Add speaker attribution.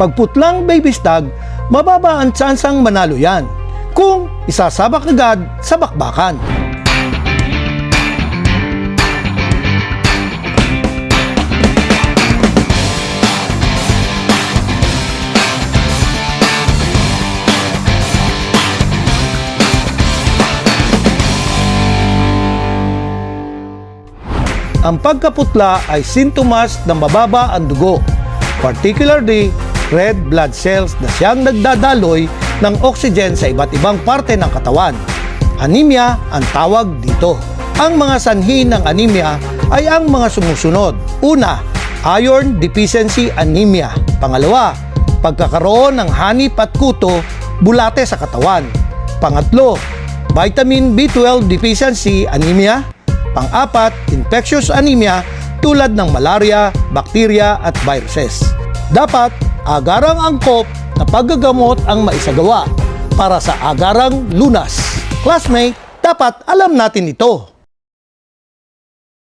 Speaker 1: Pagputlang baby stag, mababa ang tsansang manalo yan kung isasabak agad sa bakbakan. Ang pagkaputla ay sintomas na mababa ang dugo, particularly red blood cells na siyang nagdadaloy ng oxygen sa iba't ibang parte ng katawan. Anemia ang tawag dito. Ang mga sanhi ng anemia ay ang mga sumusunod. Una, iron deficiency anemia. Pangalawa, pagkakaroon ng hanip at kuto, bulate sa katawan. Pangatlo, vitamin B12 deficiency anemia. Pang-apat, infectious anemia tulad ng malaria, bakterya at viruses. Dapat agarang angkop na paggagamot ang maisagawa para sa agarang lunas. Classmate, dapat alam natin ito.